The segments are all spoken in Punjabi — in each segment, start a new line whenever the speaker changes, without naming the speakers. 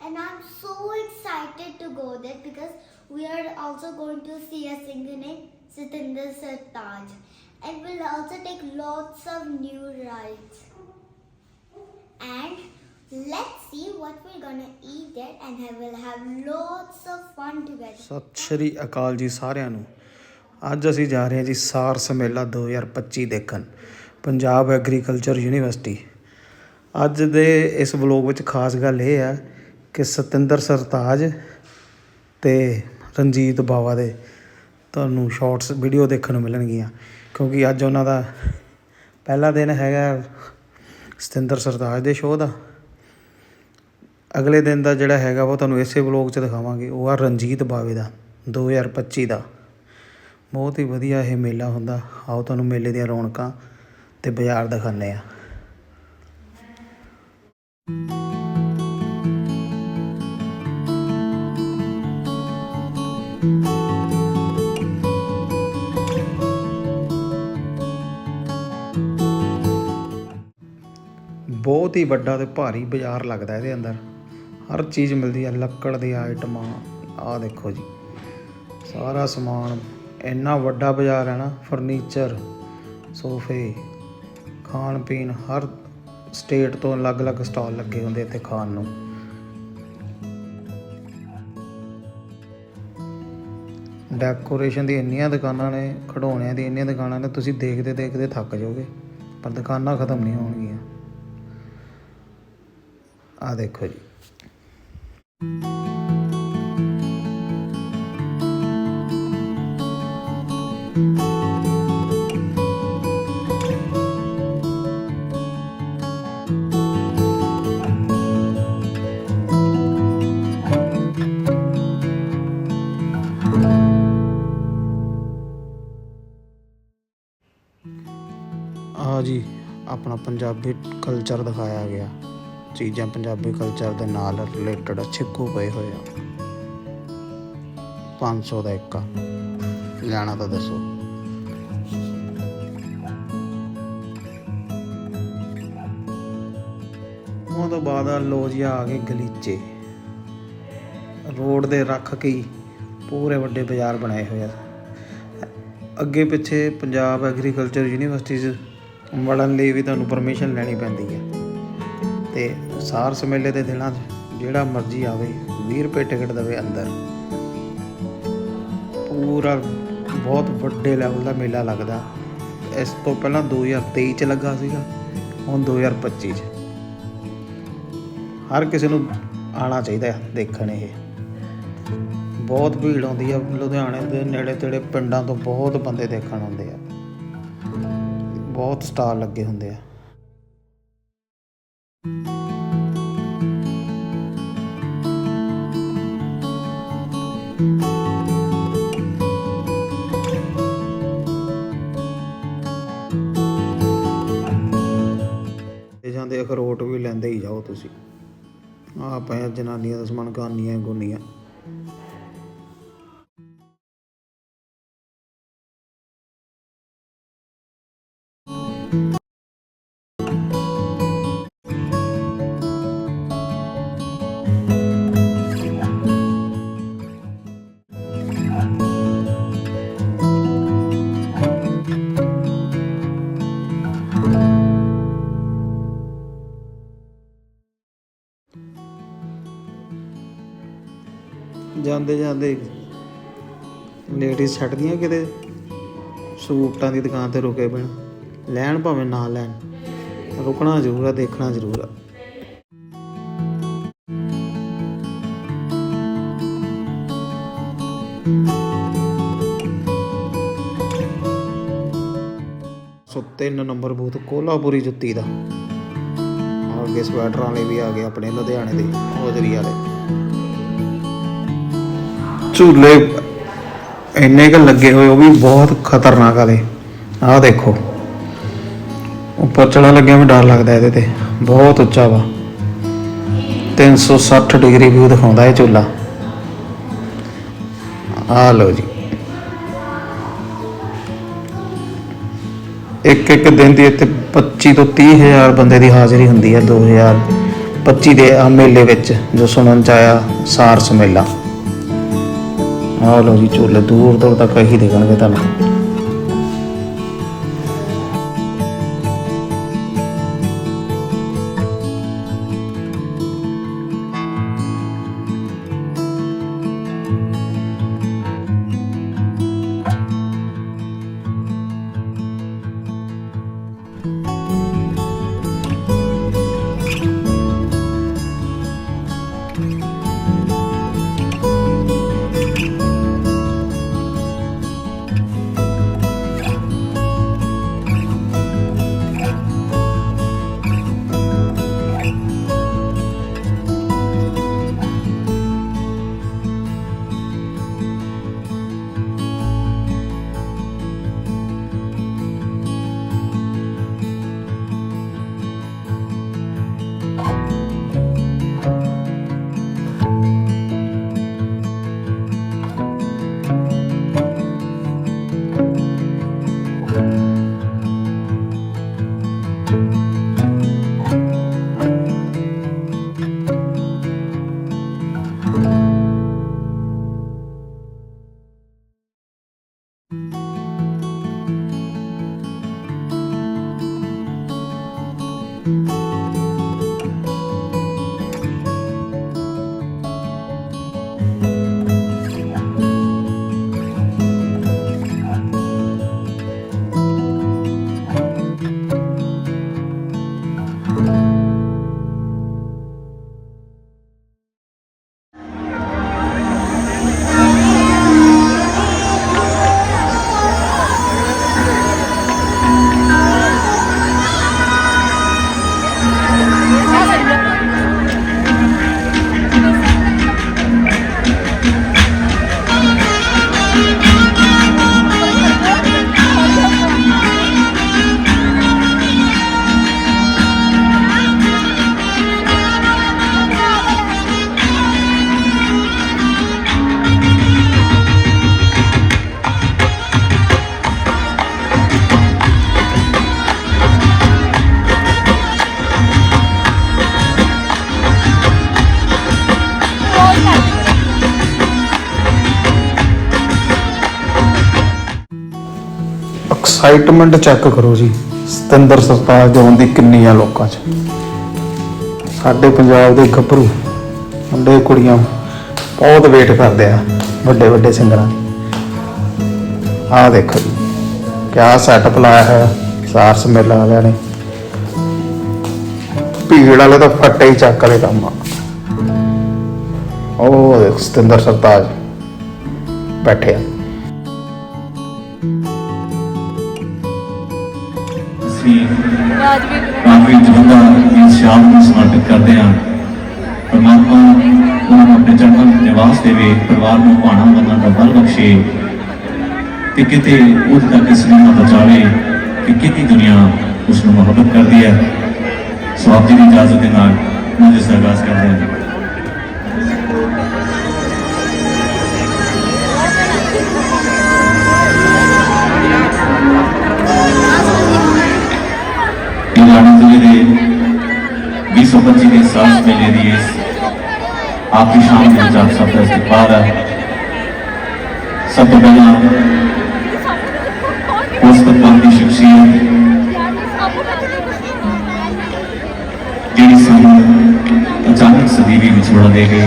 and I'm so excited to go there because we are also going to see a singer named Sitinder Sartaj and we'll also take lots of new rides and let's see what we're gonna eat there and have- we'll have lots of fun together.
ਸਤਿ ਸ਼੍ਰੀ ਅਕਾਲ ਜੀ ਸਾਰਿਆਂ ਨੂੰ ਅੱਜ ਅਸੀਂ ਜਾ ਰਹੇ ਹਾਂ ਜੀ ਸਾਰਸ ਮੇਲਾ 2025 ਦੇਖਣ ਪੰਜਾਬ ਐਗਰੀਕਲਚਰ ਯੂਨੀਵਰਸਿਟੀ ਅੱਜ ਦੇ ਇਸ ਵਲੋਗ ਵਿੱਚ ਖਾਸ ਗੱਲ ਇਹ ਹੈ ਕਿ ਸਤਿੰਦਰ ਸਰਤਾਜ ਅਤੇ ਰਣਜੀਤ ਬਾਵਾ ਦੇ ਤੁਹਾਨੂੰ ਸ਼ਾਰਟਸ, ਵੀਡੀਓ ਦੇਖਣ ਨੂੰ ਮਿਲਣਗੀਆਂ। ਕਿਉਂਕਿ ਅੱਜ ਉਹਨਾਂ ਦਾ ਪਹਿਲਾ ਦਿਨ ਹੈਗਾ ਸਤਿੰਦਰ ਸਰਤਾਜ ਦੇ ਸ਼ੋਅ ਦਾ। ਅਗਲੇ ਦਿਨ ਦਾ ਜਿਹੜਾ ਹੈਗਾ ਉਹ ਤੁਹਾਨੂੰ ਇਸੇ ਵਲੋਗ 'ਚ ਦਿਖਾਵਾਂਗੇ। ਉਹ ਆ ਰਣਜੀਤ ਬਾਵੇ ਦਾ 2025 ਦਾ। ਬਹੁਤ ਹੀ ਵਧੀਆ ਇਹ ਮੇਲਾ ਹੁੰਦਾ। ਆਓ ਤੁਹਾਨੂੰ ਮੇਲੇ ਦੀਆਂ ਰੌਣਕਾਂ ਤੇ ਬਾਜ਼ਾਰ ਦਿਖਾਉਂਦੇ ਆ ਬਹੁਤ ਹੀ ਵੱਡਾ ਤੇ ਭਾਰੀ ਬਾਜ਼ਾਰ ਲੱਗਦਾ ਇਹਦੇ ਅੰਦਰ। ਹਰ ਚੀਜ਼ ਮਿਲਦੀ ਹੈ ਲੱਕੜ ਦੀਆਂ ਆਈਟਮਾਂ ਆ ਦੇਖੋ ਜੀ। ਸਾਰਾ ਸਮਾਨ, ਇੰਨਾ ਵੱਡਾ ਬਾਜ਼ਾਰ ਹੈ ਨਾ, ਫਰਨੀਚਰ, ਸੋਫੇ ਖਾਣ ਪੀਣ ਹਰ ਸਟੇਟ ਤੋਂ ਅਲੱਗ-ਅਲੱਗ ਸਟਾਲ ਲੱਗੇ ਹੁੰਦੇ ਇੱਥੇ ਖਾਣ ਨੂੰ। ਡੈਕੋਰੇਸ਼ਨ ਦੀ ਇੰਨੀਆਂ ਦੁਕਾਨਾਂ ਨੇ, ਖਿਡੌਣਿਆਂ ਦੀ ਇੰਨੀਆਂ ਦੁਕਾਨਾਂ ਨੇ, ਤੁਸੀਂ ਦੇਖਦੇ ਦੇਖਦੇ ਥੱਕ ਜਾਓਗੇ। ਪਰ ਦੁਕਾਨਾਂ ਖਤਮ ਨਹੀਂ ਹੋਣਗੀਆਂ। ਆ ਦੇਖੋ ਜੀ। ਆ ਜੀ, ਆਪਣਾ ਪੰਜਾਬੀ ਕਲਚਰ ਦਿਖਾਇਆ ਗਿਆ। ਚੀਜ਼ਾਂ ਪੰਜਾਬੀ ਕਲਚਰ ਦੇ ਨਾਲ ਰਿਲੇਟਡ ਛਿੱਕੂ ਪਏ ਹੋਏ ਆ। 500 ਦਾ ਇੱਕ ਲੈਣਾ ਤਾਂ ਦੱਸੋ। ਉਹ ਤੋਂ ਬਾਅਦ ਲੋ ਜੀ, ਆ ਗਏ ਗਲੀਚੇ। ਰੋਡ ਦੇ ਰੱਖ ਕੇ ਪੂਰੇ ਵੱਡੇ ਬਾਜ਼ਾਰ ਬਣਾਏ ਹੋਏ ਆ। ਅੱਗੇ ਪਿੱਛੇ ਪੰਜਾਬ ਐਗਰੀਕਲਚਰ ਯੂਨੀਵਰਸਿਟੀ 'ਚ ਵੜਨ ਲਈ ਵੀ ਤੁਹਾਨੂੰ ਪਰਮਿਸ਼ਨ ਲੈਣੀ ਪੈਂਦੀ ਹੈ। ਤੇ ਸਾਰਸ ਮੇਲੇ ਦੇ ਦਿਨਾਂ 'ਚ ਜਿਹੜਾ ਮਰਜ਼ੀ ਆਵੇ 20 ਰੁਪਏ ਟਿਕਟ ਦੇਵੇ ਅੰਦਰ। ਪੂਰਾ ਬਹੁਤ ਵੱਡੇ ਲੈਵਲ ਦਾ ਮੇਲਾ ਲੱਗਦਾ। ਇਸ ਤੋਂ ਪਹਿਲਾਂ 2023 ਚ ਲੱਗਾ ਸੀਗਾ, ਹੁਣ 2025 ਚ। ਹਰ ਕਿਸੇ ਨੂੰ ਆਉਣਾ ਚਾਹੀਦਾ ਹੈ ਦੇਖਣ ਇਹ। ਬਹੁਤ ਭੀੜ ਆਉਂਦੀ ਆ ਲੁਧਿਆਣੇ ਦੇ ਨੇੜੇ ਤੇੜੇ ਪਿੰਡਾਂ ਤੋਂ ਬਹੁਤ ਬੰਦੇ ਦੇਖਣ ਆਉਂਦੇ ਆ। ਬਹੁਤ ਸਟਾਰ ਲੱਗੇ ਹੁੰਦੇ ਆ। ਇਹ ਜਾਂਦੇ ਅਖਰੋਟ ਵੀ ਲੈਂਦੇ ਹੀ ਜਾਓ ਤੁਸੀਂ। ਆ ਪਏ ਜਨਾਨੀਆਂ ਦਾ ਸਮਾਨ ਗਾਨੀਆਂ ਗੁੰਨੀਆਂ। ਜਾਂਦੇ ਜਾਂਦੇ ਲੇਡੀਜ਼ ਛੱਡਦੀਆਂ ਕਿਤੇ, ਸੂਟਾਂ ਦੀ ਦੁਕਾਨ ਤੇ ਰੁਕੇ ਪੈਣ ਲੈਣ ਭਾਵੇਂ ਨਾ ਲੈਣ, ਰੁਕਣਾ ਜ਼ਰੂਰ ਆ, ਦੇਖਣਾ ਜ਼ਰੂਰ ਆ। ਸੋ ਤਿੰਨ ਨੰਬਰ ਬੂਥ ਕੋਲਾਪੁਰੀ ਜੁੱਤੀ ਦਾ। ਅੱਗੇ ਸਵੈਟਰਾਂ ਵਾਲੇ ਵੀ ਆ ਗਏ ਆਪਣੇ ਲੁਧਿਆਣੇ ਦੇ ਹੋਜਰੀ ਵਾਲੇ। ਝੂਲੇ ਇੰਨੇ ਕ ਲੱਗੇ ਹੋਏ, ਉਹ ਵੀ ਬਹੁਤ ਖਤਰਨਾਕ ਆਲੇ ਆਹ ਦੇਖੋ। ਉੱਪਰ ਚੜਨ ਲੱਗਿਆ ਵੀ ਡਰ ਲੱਗਦਾ ਇਹਦੇ ਤੇ। ਬਹੁਤ ਉੱਚਾ ਵਾ। 360 ਡਿਗਰੀ ਵਿਊ ਦਿਖਾਉਂਦਾ ਇਹ ਝੂਲਾ। ਆ ਲਓ ਜੀ। ਇੱਕ ਇੱਕ ਦਿਨ ਦੀ ਇੱਥੇ 25 ਤੋਂ 30 ਹਜ਼ਾਰ ਬੰਦੇ ਦੀ ਹਾਜ਼ਰੀ ਹੁੰਦੀ ਹੈ 2000 25 ਦੇ ਆ ਮੇਲੇ ਵਿੱਚ, ਜੋ ਸੁਣਨ ਚ ਆਇਆ ਸਾਰਸ ਮੇਲਾ। ਆਹ ਲਓ ਜੀ ਝੋਲੇ ਦੂਰ ਦੂਰ ਤੱਕ ਇਹੀ ਦੇਖਣਗੇ ਤੁਹਾਨੂੰ। Música ਐਕਸਾਈਟਮੈਂਟ ਚੈੱਕ ਕਰੋ ਜੀ। ਸਤਿੰਦਰ ਸਰਤਾਜ ਹੋਣ ਦੀ ਕਿੰਨੀ ਆ ਲੋਕਾਂ 'ਚ। ਸਾਡੇ ਪੰਜਾਬ ਦੇ ਗੱਭਰੂ, ਮੁੰਡੇ, ਕੁੜੀਆਂ ਬਹੁਤ ਵੇਟ ਕਰਦੇ ਆ, ਵੱਡੇ ਵੱਡੇ ਸਿੰਗਰਾਂ ਦੀ। ਆਹ ਦੇਖੋ ਜੀ, ਕਿਆ ਸੈਟਅਪ ਲਾਇਆ ਹੈ ਸਾਰਸ ਮੇਲਾ ਵਾਲਿਆਂ ਨੇ। ਭੀੜ ਵਾਲੇ ਤਾਂ ਫੱਟੇ ਹੀ ਚੱਕ ਵਾਲੇ ਕੰਮ। ਉਹ ਦੇਖ, ਸਤਿੰਦਰ ਸਰਤਾਜ ਬੈਠੇ ਆ।
ਕਾਫੀ ਜਲੰਧਰ ਇਸ ਸ਼ਾਮ ਨੂੰ ਸਮਰਪਿਤ ਕਰਦੇ ਹਾਂ। ਪਰਮਾਤਮਾ ਉਹਨਾਂ ਨੂੰ ਆਪਣੇ ਚੜ੍ਹਨ ਨਿਵਾਸ ਦੇਵੇ ਪਰਿਵਾਰ ਨੂੰ ਭਾਣਾ ਬੰਨਣ ਦਾ ਬਲ ਬਖਸ਼ੇ ਤੇ ਕਿਤੇ ਉਹ ਤੱਕ ਇਸ ਨੂੰ ਬਚਾਵੇ ਕਿ ਕਿੰਨੀ ਦੁਨੀਆ ਉਸ ਨੂੰ ਮੁਹੱਬਤ ਕਰਦੀ ਹੈ। ਸੋ ਆਪ ਜੀ ਦੀ ਇਜਾਜ਼ਤ ਦੇ ਨਾਲ ਮੈਂ ਇਸ ਦਾ ਆਗਾਜ਼ ਕਰਦੇ ਹਾਂ। ਲਾਣੀ ਜ਼ਿਲ੍ਹੇ ਦੇ 225 ਦੇ ਸਾਲ ਮੇਲੇ ਦੀ ਇਸ ਆਖਰੀ ਸ਼ਾਮ ਦੇ ਵਿੱਚ ਆਪ ਸਭ ਦਾ ਇਸਤਕਬਾਲ ਹੈ ਸਭ ਤੋਂ ਪਹਿਲਾਂ ਉਸ ਤਕਬਾਲ ਦੀ ਸ਼ਖਸੀਅਤ ਜਿਹੜੀ ਸਾਨੂੰ ਅਚਾਨਕ ਸਦੀਵੀ ਵਿਛੋੜਾ ਦੇ ਗਈ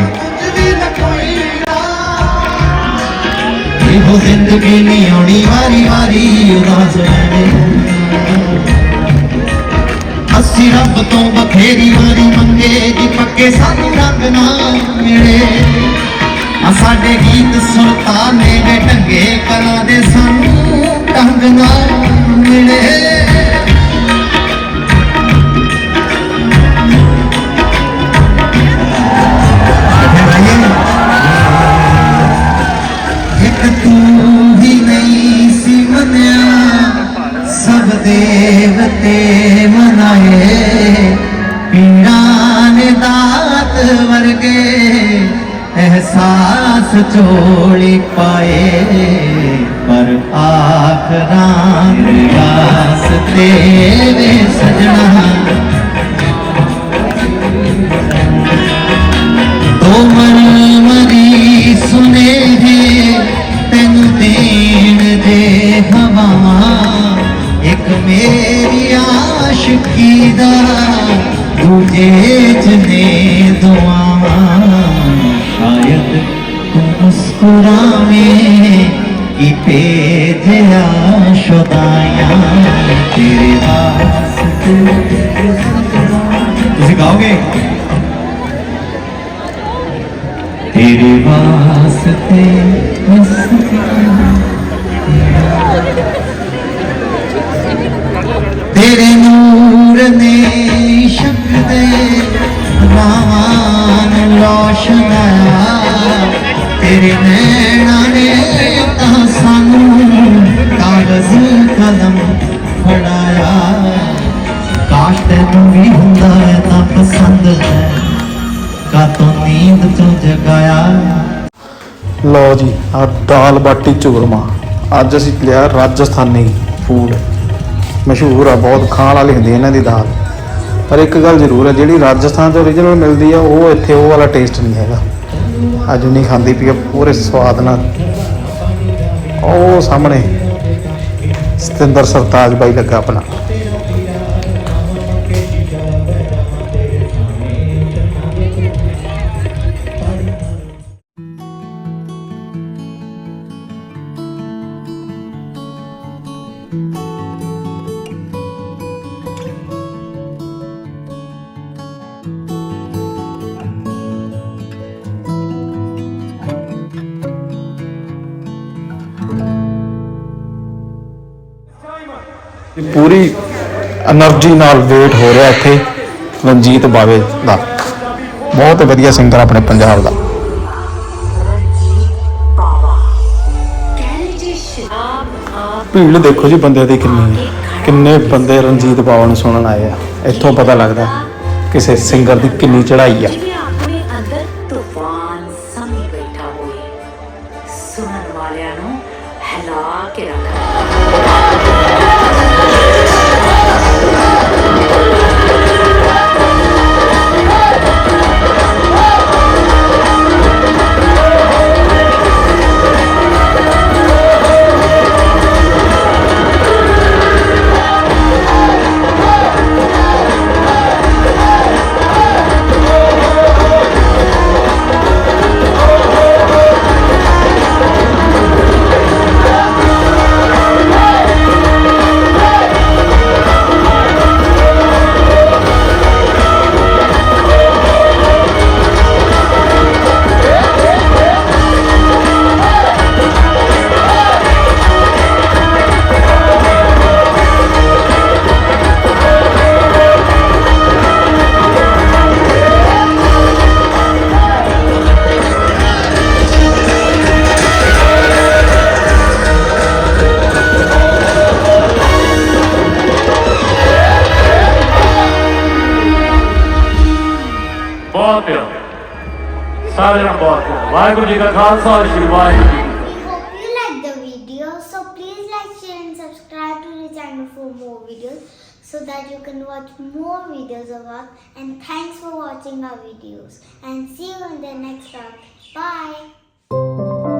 ਇਹੋ ਜ਼ਿੰਦਗੀ ਨਹੀਂ ਆਉਣੀ ਵਾਰੀ ਵਾਰੀ ਉਦਾਸ ਰਹਿਣੇ ਅਸੀਂ ਰੱਬ ਤੋਂ ਬਥੇਰੀ ਵਾਰੀ ਮੰਗੇ, ਜੀ ਪੱਕੇ ਸਾਨੂੰ ਰੰਗ ਨਾ ਮਿਲੇ। ਆ ਸਾਡੇ ਗੀਤ ਸੁਲਤਾਨੇ ਦੇ ਢੰਗੇ ਕਲਾ ਦੇ ਸਾਨੂੰ ਢੰਗ ਨਾ ਮਿਲੇ। ਆਸ ਤੇ ਵੇ ਸਜਣਾ। ਤੁਸੀਂ ਗਾਓਗੇ? ਤੇਰੇ ਵਾਸਤੇ ਤੇਰੇ ਨੂਰ ਨੇ ਸ਼ਕ ਦੇ ਰਾਵਾਂ ਨੂੰ ਤੇਰੇ ਨੈਣਾ ਨੇ ਤੈਨੂੰ ਵੀ ਹੁੰਦਾ ਹੈ ਤਾਂ ਪਸੰਦ ਹੈ। ਕਾਤੋਂ ਨੀਂਦ ਤੋਂ ਜਗਾਇਆ
ਲਓ ਜੀ ਆ ਦਾਲ ਬਾਟੀ ਚੂਰਮਾ। ਅੱਜ ਅਸੀਂ ਲਿਆ ਰਾਜਸਥਾਨੀ ਫੂਡ ਮਸ਼ਹੂਰ ਆ, ਬਹੁਤ ਖਾਣ ਵਾਲੀ ਹੁੰਦੀ ਇਹਨਾਂ ਦੀ ਦਾਲ। ਪਰ ਇੱਕ ਗੱਲ ਜ਼ਰੂਰ ਹੈ ਜਿਹੜੀ ਰਾਜਸਥਾਨ 'ਚ ਓਰੀਜਨਲ ਮਿਲਦੀ ਆ, ਉਹ ਇੱਥੇ ਉਹ ਵਾਲਾ ਟੇਸਟ ਨਹੀਂ ਹੈਗਾ। ਅੱਜ ਨਹੀਂ ਖਾਂਦੀ ਪਈ ਪੂਰੇ ਸਵਾਦ ਨਾਲ। ਉਹ ਸਾਹਮਣੇ ਸਤਿੰਦਰ ਸਰਤਾਜ ਬਾਈ ਲੱਗਾ ਆਪਣਾ। ਪੂਰੀ એનર્ਜੀ ਨਾਲ ਵੇਟ ਹੋ ਰਿਹਾ ਇੱਥੇ ਰਣਜੀਤ ਬਾਵੇ ਦਾ। ਬਹੁਤ ਵਧੀਆ ਸਿੰਗਰ ਆਪਣੇ ਪੰਜਾਬ ਦਾ। ਭੀੜ ਦੇਖੋ ਜੀ ਬੰਦੇ ਦੀ ਕਿੰਨੀ ਹੈ। ਕਿੰਨੇ ਬੰਦੇ ਰਣਜੀਤ ਬਾਵਾ ਨੂੰ ਸੁਣਨ ਆਏ ਆ। ਇੱਥੋਂ ਪਤਾ ਲੱਗਦਾ ਕਿਸੇ ਸਿੰਗਰ ਦੀ ਕਿੰਨੀ ਚੜ੍ਹਾਈ ਆ।
ਬਹੁਤ ਪਿਆਰ ਸਾਰਿਆਂ ਨੂੰ ਬਹੁਤ ਪਿਆਰ ਵਾਹਿਗੁਰੂ ਜੀ ਕਾ ਖਾਲਸਾ ਸ੍ਰੀ ਵਾਹਿਗੁਰੂ ਜੀ ਕੀ ਫਤਿਹ
We hope you like the video. So please like, share and subscribe to the channel for more videos so that you can watch more videos of us. And thanks for watching our videos. And see you in the next one. Bye.